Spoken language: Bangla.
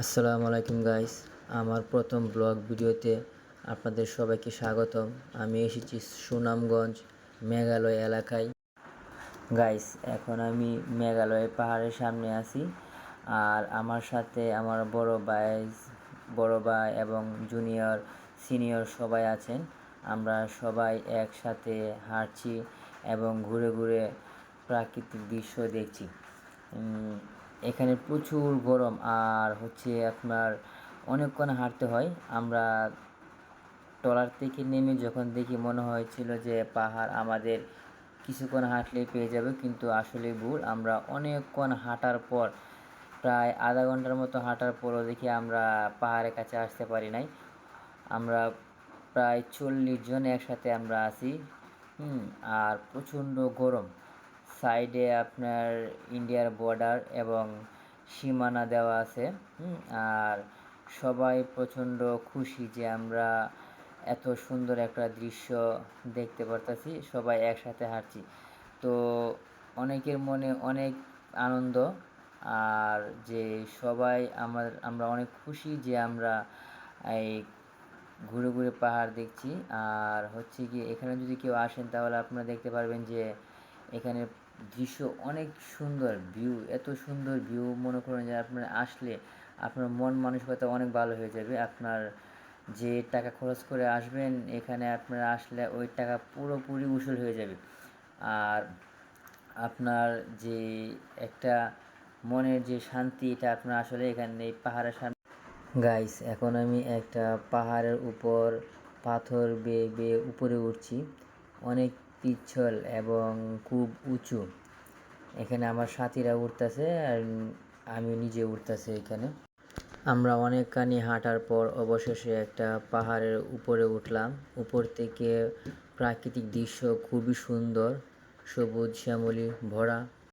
আসসালামু আলাইকুম গাইস আমার প্রথম ব্লগ ভিডিওতে আপনাদের সবাইকে স্বাগতম। আমি এসেছি সুনামগঞ্জ মেঘালয় এলাকায়। গাইস এখন আমি মেঘালয় পাহাড়ের সামনে আছি। আর আমার সাথে আমার বড় ভাই বড় ভাই এবং জুনিয়র সিনিয়র সবাই আছেন। আমরা সবাই একসাথে হাঁটছি এবং ঘুরে ঘুরে প্রাকৃতিক দৃশ্য দেখছি। এখানে প্রচুর গরম আর হচ্ছে আপনার অনেকক্ষণ হাঁটতে হয়। আমরা ট্রলার থেকে নেমে যখন দেখি মনে হয়েছিল যে পাহাড় আমাদের কিছুক্ষণ হাঁটলেই পেয়ে যাবে কিন্তু আসলে ভুল। আমরা অনেকক্ষণ হাঁটার পর, প্রায় আধা ঘণ্টার মতো হাঁটার পরও দেখি আমরা পাহাড়ের কাছে আসতে পারি নাই। আমরা প্রায় চল্লিশ জন একসাথে আমরা আছি। হুম, আর প্রচণ্ড গরম। সাইডে আপনার ইন্ডিয়ার বর্ডার এবং সীমানা দেওয়া আছে আর সবাই প্রচণ্ড খুশি যে আমরা এত সুন্দর একটা দৃশ্য দেখতে পারতাছি, সবাই একসাথে হাঁটছি। তো অনেকের মনে অনেক আনন্দ, আর যে সবাই আমার, আমরা অনেক খুশি যে আমরা এই ঘুরে ঘুরে পাহাড় দেখছি। আর হচ্ছে কি এখানে যদি কেউ আসেন তাহলে আপনারা দেখতে পারবেন যে এখানে দৃশ্য অনেক সুন্দর ভিউ এত সুন্দর ভিউ মনে করেন যে আপনার আসলে আপনার মন মানসিকতা অনেক ভালো হয়ে যাবে। আপনার যে টাকা খরচ করে আসবেন, এখানে আপনারা আসলে ওই টাকা পুরোপুরি উসুল হয়ে যাবে। আর আপনার যে একটা মনের যে শান্তি, এটা আপনার আসলে এখানে এই পাহাড়ের সামনে। গাইস এখন আমি একটা পাহাড়ের উপর পাথর বেয়ে বেয়ে উপরে উঠছি। অনেক পিচ্ছল এবং খুব উঁচু। এখানে আমার সাথীরা উঠতেছে আর আমি নিজে উঠতেছে এখানে। আমরা অনেকখানি হাঁটার পর অবশেষে একটা পাহাড়ের উপরে উঠলাম। উপর থেকে প্রাকৃতিক দৃশ্য খুবই সুন্দর। সবুজ, শ্যামলি, ভরা।